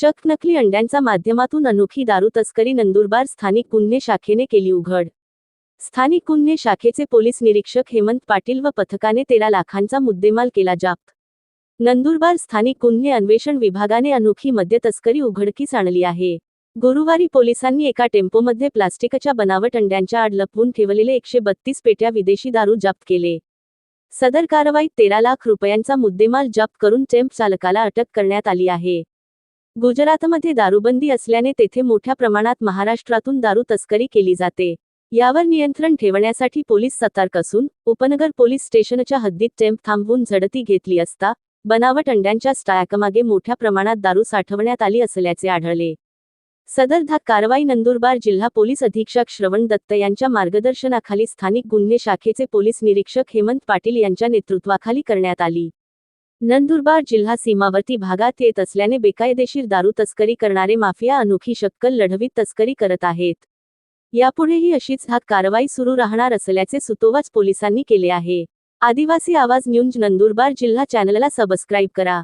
चक नकली अंड्यांचा माध्यमातून अनोखी दारू तस्करी नंदुरबार स्थानिक गुन्हे शाखेने केली उघड. स्थानिक गुन्हे शाखेचे पोलीस निरीक्षक हेमंत पाटील व पथकाने तेरा लाखांचा मुद्देमाल केला जाप्त नंदुरबार स्थानिक गुन्हे अन्वेषण विभागाने अनोखी मद्य तस्करी उघडकीस आणली आहे. गुरुवारी पोलिसांनी एका टेम्पोमध्ये प्लास्टिकच्या बनावट अंड्यांच्या आड लपवून ठेवलेले एकशे बत्तीस पेट्या विदेशी दारू जप्त केले. सदर कारवाईत तेरा लाख रुपयांचा मुद्देमाल जप्त करून टेम्प चालकाला अटक करण्यात आली आहे. गुजरातमध्ये दारूबंदी असल्याने तेथे मोठ्या प्रमाणात महाराष्ट्रातून दारू तस्करी केली जाते. यावर नियंत्रण ठेवण्यासाठी पोलीस सतर्क असून उपनगर पोलीस स्टेशनच्या हद्दीत टेम्प थांबवून झडती घेतली असता बनावट अंड्यांच्या स्टॅकमागे मोठ्या प्रमाणात दारू साठवण्यात आली असल्याचे आढळले. सदर धाक कारवाई नंदुरबार जिल्हा पोलीस अधीक्षक श्रवण दत्त यांच्या मार्गदर्शनाखाली स्थानिक गुन्हे शाखेचे पोलीस निरीक्षक हेमंत पाटील यांच्या नेतृत्वाखाली करण्यात आली. नंदुरबार जिल्हा सीमावर्ती भागात येत असल्याने बेकायदेशीर दारू तस्करी करणारे माफिया अनोखी शक्कल लढवीत तस्करी करत आहेत. यापुढेही अशीच हात कारवाई सुरू राहणार असल्याचे सुतोवाच पोलिसांनी केले आहे. आदिवासी आवाज न्यूज नंदुरबार जिल्हा चॅनलला सबस्क्राईब करा.